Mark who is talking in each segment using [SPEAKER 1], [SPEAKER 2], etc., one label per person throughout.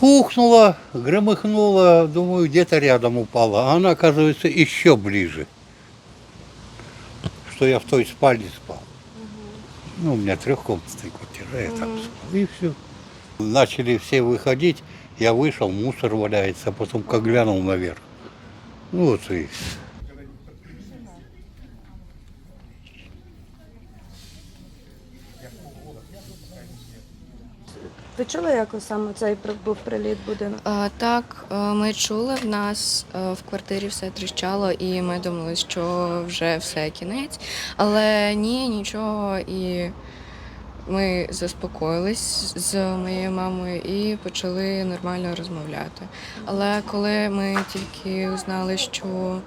[SPEAKER 1] Ухнула, громыхнула, думаю, где-то рядом упала. А она, оказывается, еще ближе. Что я в той спальне спал. Ну, у меня трехкомнатная квартира, я там спал. И все. Начали все выходить, я вышел, мусор валяется, а потом как глянул наверх. Ну вот и
[SPEAKER 2] Ви чули, як саме цей був приліт будинок?
[SPEAKER 3] А, так, е, ми чули, в нас е, в квартирі все тріщало, і ми думали, що вже все кінець. Але ні, нічого. І ми заспокоїлись з моєю мамою і почали нормально розмовляти. Але коли ми тільки узнали, що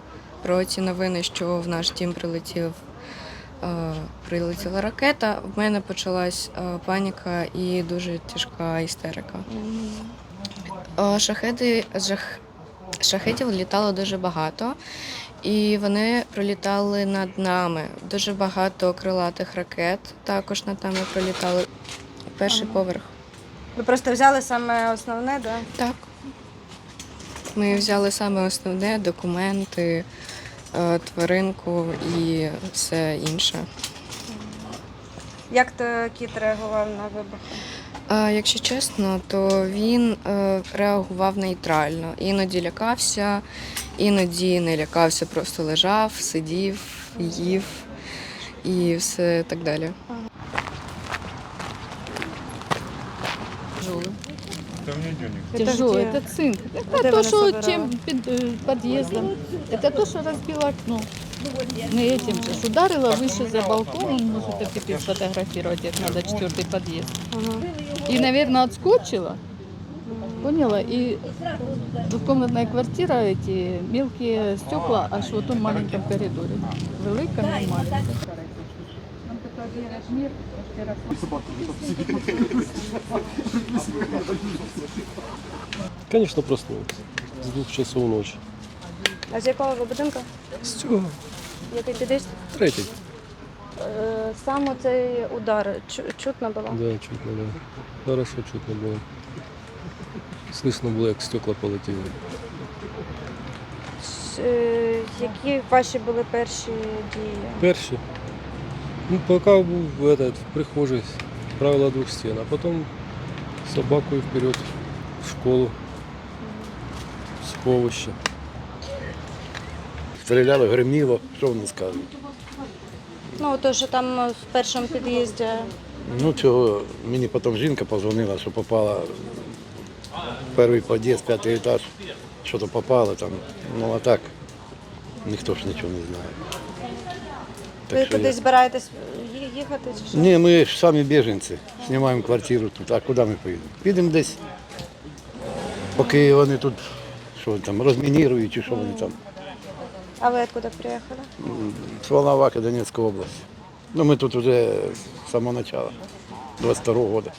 [SPEAKER 3] про ці новини, що в наш дім прилетів. Е, Прилетіла ракета, в мене почалась е, паніка і дуже тяжка істерика. Е, Шахеди жах, шахетів літало дуже багато, і вони пролітали над нами. Дуже багато крилатих ракет також над нами пролітали. Перший поверх.
[SPEAKER 2] Ви просто взяли саме основне, да?
[SPEAKER 3] Так. Ми взяли саме основне документи, тваринку і все інше.
[SPEAKER 2] Як то кіт реагував на вибухи?
[SPEAKER 3] Якщо чесно, то він е, реагував нейтрально. Іноді лякався, іноді не лякався, просто лежав, сидів, їв і все так далі.
[SPEAKER 4] Тяжелый,
[SPEAKER 2] где?
[SPEAKER 4] это цинк.
[SPEAKER 2] А
[SPEAKER 4] Это
[SPEAKER 2] де
[SPEAKER 4] то,
[SPEAKER 2] вона
[SPEAKER 4] что
[SPEAKER 2] собирала?
[SPEAKER 4] чем под э, подъездом. Это то, что разбило окно. Не этим же. ж Ударила выше за балкон, он может это теперь сфотографировать, это надо четвертый подъезд. И, наверное, отскочила. Поняла? И двухкомнатная квартира, эти мелкие стекла, аж вот в том маленьком коридоре. Велика, не маленька.
[SPEAKER 5] Конечно, проснулся. С двух часов ночи.
[SPEAKER 2] А з якого ви будинку?
[SPEAKER 5] З цього
[SPEAKER 2] Який під'їзд?
[SPEAKER 5] третій.
[SPEAKER 2] Е, Саме цей удар чу- чутно було?
[SPEAKER 5] Да, чутно, да. Зараз чутно було. Слышно було, як стекла полетіли.
[SPEAKER 2] Е, Які ваші були перші дії?
[SPEAKER 5] Перші. Ну, поки був в, этот, в прихожій, правила двох стін, а потім з собакою вперед в школу, сховище.
[SPEAKER 6] Стріляли, гриміло, що вони скажуть.
[SPEAKER 2] Ну, то, що там в першому під'їзді.
[SPEAKER 6] Ну, цього мені потім жінка позвонила, що попала в перший під'їзд, п'ятий етаж, що то попало там. Ну а так ніхто ж нічого не знає.
[SPEAKER 2] Ви
[SPEAKER 6] що
[SPEAKER 2] кудись
[SPEAKER 6] я-
[SPEAKER 2] збираєтесь ї- їхати чи що?
[SPEAKER 6] Ні, ми ж самі біженці, знімаємо квартиру тут, а куди ми поїдемо? Підемо десь, поки вони тут що там, розмінірують чи що вони там.
[SPEAKER 2] А ви откуда приїхали?
[SPEAKER 6] З Волноваха, Донецька область. Ну, ми тут вже з самого початку, 22-го року.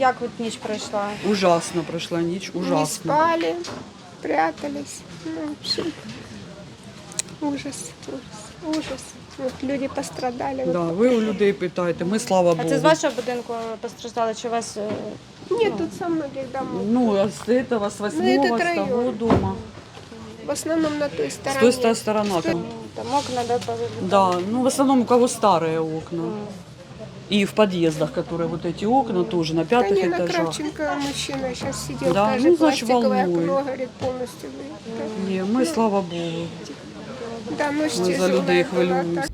[SPEAKER 2] Як от ніч пройшла?
[SPEAKER 7] Ужасно прошла ніч,
[SPEAKER 8] Не
[SPEAKER 7] ужасно.
[SPEAKER 8] спали, прятались. Ну, в общем, ужас, ужас, ужас. Вот люди пострадали.
[SPEAKER 7] Да, ви у людей питаєте, ми слава
[SPEAKER 2] А
[SPEAKER 7] Богу.
[SPEAKER 2] це з вашого будинку постраждали, чи у вас е,
[SPEAKER 8] Нет, тут со многих домов.
[SPEAKER 7] Ну, а з этого, з восьмого,
[SPEAKER 8] этот
[SPEAKER 7] з того
[SPEAKER 8] район.
[SPEAKER 7] дома.
[SPEAKER 8] В основном на той
[SPEAKER 7] З
[SPEAKER 8] стороне.
[SPEAKER 7] той ста- сторона там.
[SPEAKER 2] там окна да, повилітали?
[SPEAKER 7] Да, ну в основном у кого старые окна. И в подъездах, которые вот эти окна тоже на пятых
[SPEAKER 8] Танина
[SPEAKER 7] этажах.
[SPEAKER 8] Кравченко, мужчина, сейчас сидел,
[SPEAKER 7] Да,
[SPEAKER 8] даже
[SPEAKER 7] ну, значит,
[SPEAKER 8] пластиковое
[SPEAKER 7] волнует.
[SPEAKER 8] окно, говорит, полностью. вылетело.
[SPEAKER 7] Не, мы, слава Богу.
[SPEAKER 8] Да, ночь
[SPEAKER 7] Мы за
[SPEAKER 8] тяжелая
[SPEAKER 7] людей
[SPEAKER 8] была,
[SPEAKER 7] хвилюємося.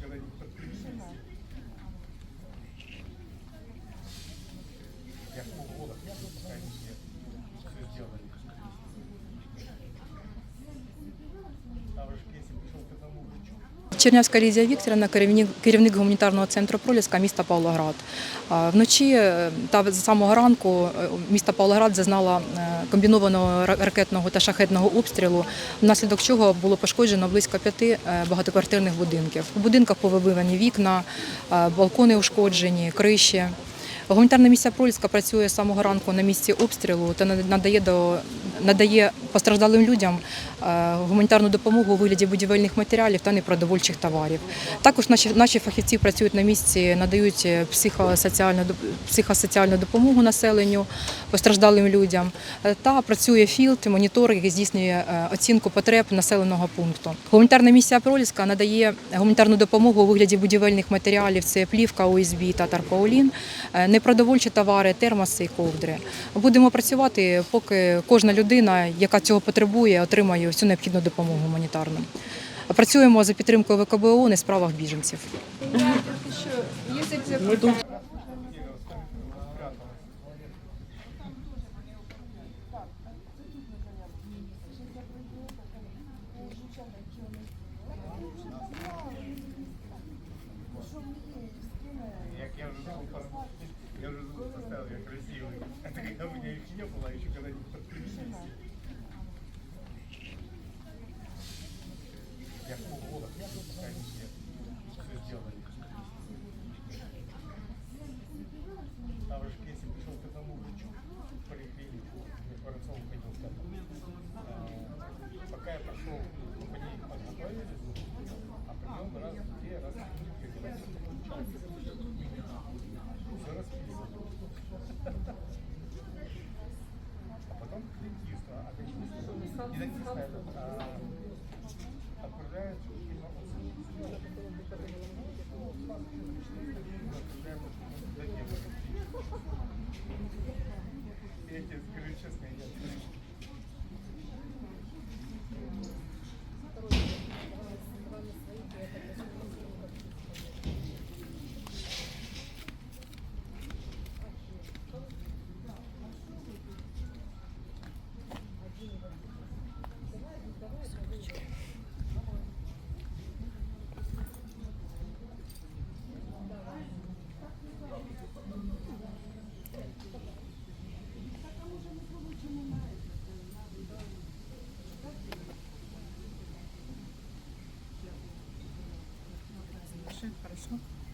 [SPEAKER 9] Чернявська Лізія Вікторівна, керівник, гуманітарного центру Проліска міста Павлоград. Вночі е, та з самого ранку міста Павлоград зазнала е, комбінованого ракетного та шахетного обстрілу, внаслідок чого було пошкоджено близько п'яти е, багатоквартирних будинків. У будинках повибивані вікна, е, балкони ушкоджені, криші. Гуманітарна місія Прольська працює з самого ранку на місці обстрілу та надає до надає постраждалим людям е, гуманітарну допомогу у вигляді будівельних матеріалів та непродовольчих товарів. Також наші наші фахівці працюють на місці, надають е, психосоціальну психосоціальну допомогу населенню, постраждалим людям. Е, Та працює філд, монітор, який здійснює оцінку потреб населеного пункту. Гуманітарна місія Проліска надає гуманітарну допомогу у вигляді будівельних матеріалів. Це плівка, ОСБ та тарпаулін, непродовольчі товари, термоси і ковдри. Будемо працювати, поки кожна людина, яка цього потребує, отримає всю необхідну допомогу гуманітарну. Працюємо за підтримкою ВКБ ООН і справах біженців.
[SPEAKER 7] Мы тут
[SPEAKER 10] Я уже поставил, я красивый. Это когда у меня их не было, а еще когда не подключились. Я полгода, пока они все все сделали. А уж если пришел к одному врачу поликлинику, мне Воронцов ходил с тобой. А, Пока я пошел, ну, по ней подготовили, а прием раз две, раз в три, когда все подключается. Я тебе скажу честно, я в